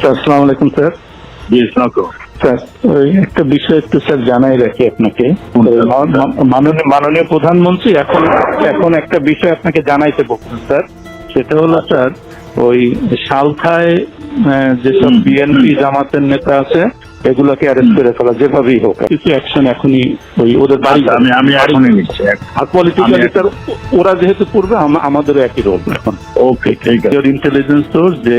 Sir. আসসালামু আলাইকুম। Sir sir একটা বিষয় একটু স্যার জানাই রাখি আপনাকে। মাননীয় প্রধানমন্ত্রী এখন এখন একটা বিষয় আপনাকে জানাইতে বলছেন স্যার। সেটা হলো স্যার ওই সালখায় আহ, যেসব বিএনপি জামাতের নেতা আছে এগুলোকে অ্যারেস্ট করে ফেলা যেভাবেই হোক কিছু অ্যাকশন এখনই ওই ওদের বাড়ি আচ্ছা, আমি আমি এখনই নিচ্ছি। আর পলিটিক্যালি স্যার ওরা যেহেতু করবে আমাদেরও একই রোল এখন ওকে ঠিক আছে। ইন্টেলিজেন্স সোর্স যে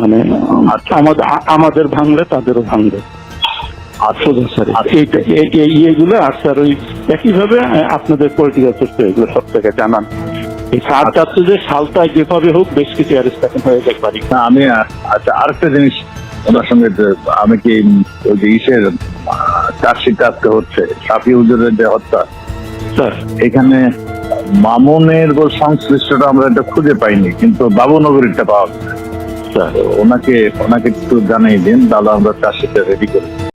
মানে আচ্ছা। আমাদের ভাঙলে তাদেরও ভাঙবে। আচ্ছা আচ্ছা। ইয়েগুলো আর স্যার ওই একইভাবে আপনাদের পলিটিক্যাল এগুলো সব থেকে জানান। এই সার যে সালটায় যেভাবে হোক বেশ কিছু হয়ে বাড়ি। না, আমি আচ্ছা আরেকটা জিনিস ওনার সঙ্গে আমি কি ওই যে ইসের চার্জশিট আজকে হচ্ছে সাফি হুজুরের যে হত্যা। স্যার। এখানে মামুনের সংশ্লিষ্টটা আমরা এটা খুঁজে পাইনি কিন্তু বাবুনগরীরটা পাওয়া গেছে। স্যার ওনাকে ওনাকে একটু জানাই দিন দাদা আমরা চাষিটা রেডি করি